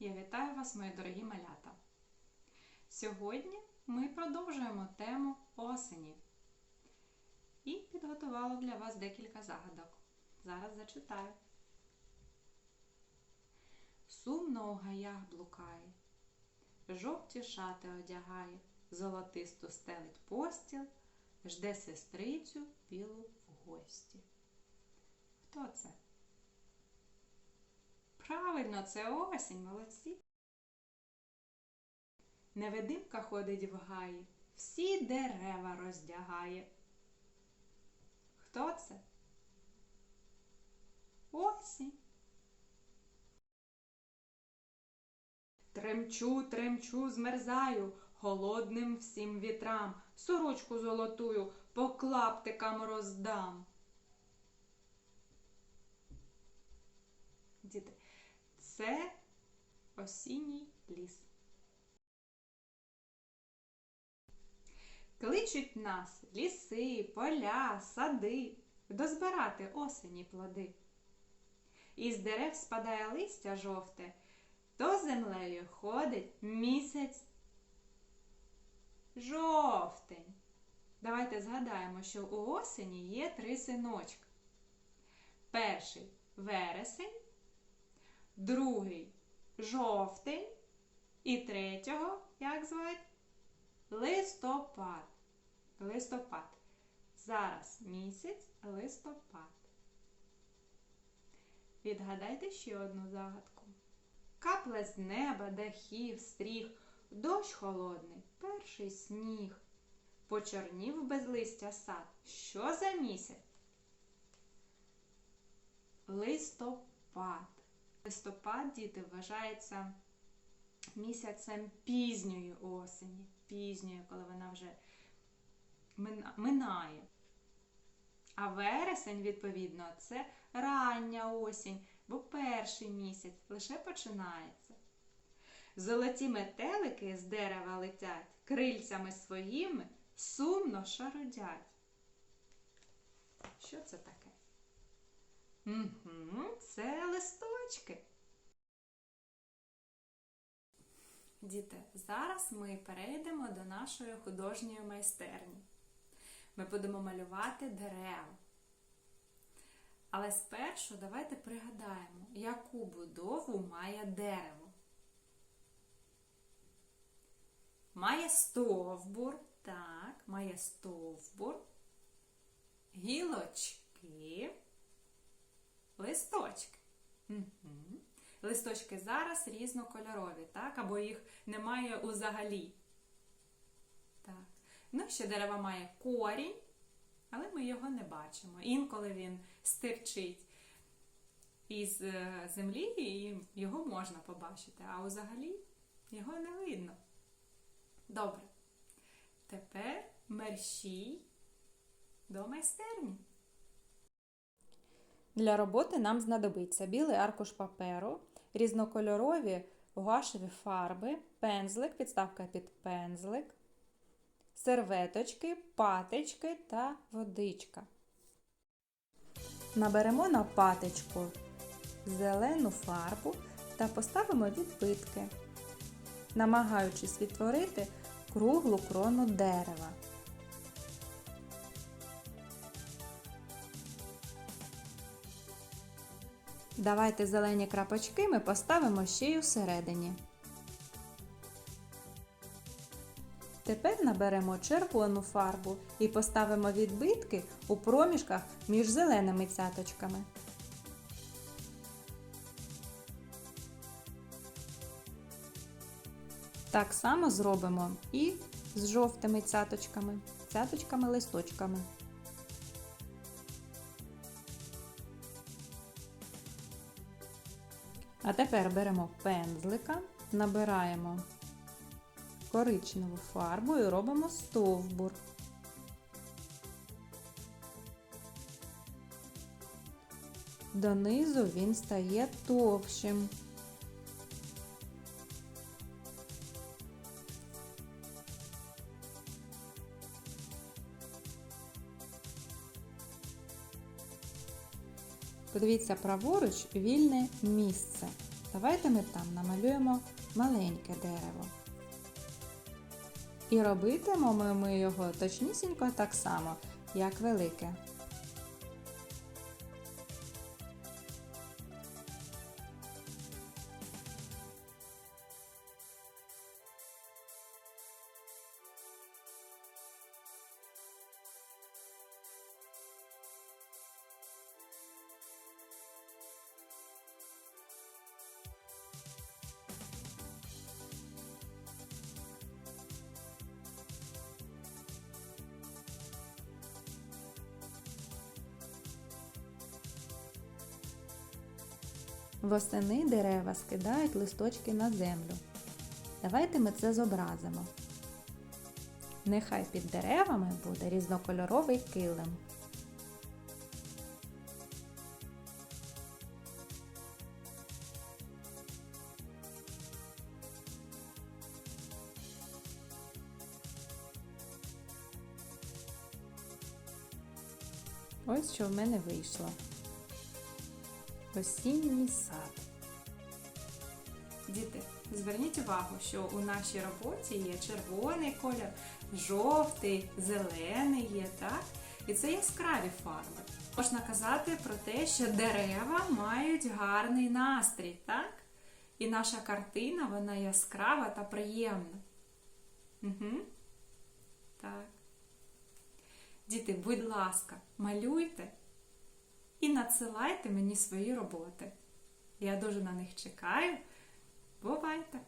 Я вітаю вас, мої дорогі малята. Сьогодні ми продовжуємо тему осені і підготувала для вас декілька загадок. Зараз зачитаю. Сумно у гаях блукає, жовті шати одягає, золотисту стелить постіл, жде сестрицю білу в гості. Хто це? Правильно, це осінь, молодці. Невидимка ходить в гаї, всі дерева роздягає. Хто це? Осінь. Тремчу, тремчу, змерзаю, холодним всім вітрам, сорочку золотую по клаптикам роздам. Діти, це осінній ліс. Кличуть нас ліси, поля, сади, дозбирати осені плоди. Із дерев спадає листя жовте, то землею ходить місяць жовтень. Давайте згадаємо, що у осені є три синочка. Перший вересень, другий жовтень і третього, як звати? Листопад. Листопад. Зараз місяць листопад. Відгадайте ще одну загадку. Капле з неба, дахів, стріх, дощ холодний, перший сніг. Почорнів без листя сад. Що за місяць? Листопад. Листопад, діти, вважається місяцем пізньої осені. Пізньої, коли вона вже минає. А вересень, відповідно, це рання осінь, бо перший місяць лише починається. Золоті метелики з дерева летять, крильцями своїми сумно шарудять. Що це таке? Угу, це листочки. Діти, зараз ми перейдемо до нашої художньої майстерні. Ми будемо малювати дерева. Але спершу давайте пригадаємо, яку будову має дерево. Має стовбур, так, має стовбур, гілочки, листочки. Угу. Листочки зараз різнокольорові, так? Або їх немає узагалі. Так. Ну, ще дерево має корінь, але ми його не бачимо. Інколи він стирчить із е, землі, і його можна побачити, а взагалі його не видно. Добре. Тепер мерщій до майстерні. Для роботи нам знадобиться білий аркуш паперу, різнокольорові гуашеві фарби, пензлик, підставка під пензлик, серветочки, патички та водичка. Наберемо на патичку зелену фарбу та поставимо відбитки, намагаючись відтворити круглу крону дерева. Давайте зелені крапочки ми поставимо ще й усередині. Тепер наберемо червону фарбу і поставимо відбитки у проміжках між зеленими цяточками. Так само зробимо і з жовтими цяточками, цяточками-листочками. А тепер беремо пензлика, набираємо коричневу фарбу і робимо стовбур. Донизу він стає товщим. Подивіться праворуч вільне місце. Давайте ми там намалюємо маленьке дерево. І робитимемо ми його точнісінько так само, як велике. Восени дерева скидають листочки на землю. Давайте ми це зобразимо. Нехай під деревами буде різнокольоровий килим. Ось що в мене вийшло. Осінній сад. Діти, зверніть увагу, що у нашій роботі є червоний колір, жовтий, зелений є, так? І це яскраві фарби. Можна казати про те, що дерева мають гарний настрій, так? І наша картина, вона яскрава та приємна. Угу. Так. Діти, будь ласка, малюйте і надсилайте мені свої роботи. Я дуже на них чекаю. Бувайте!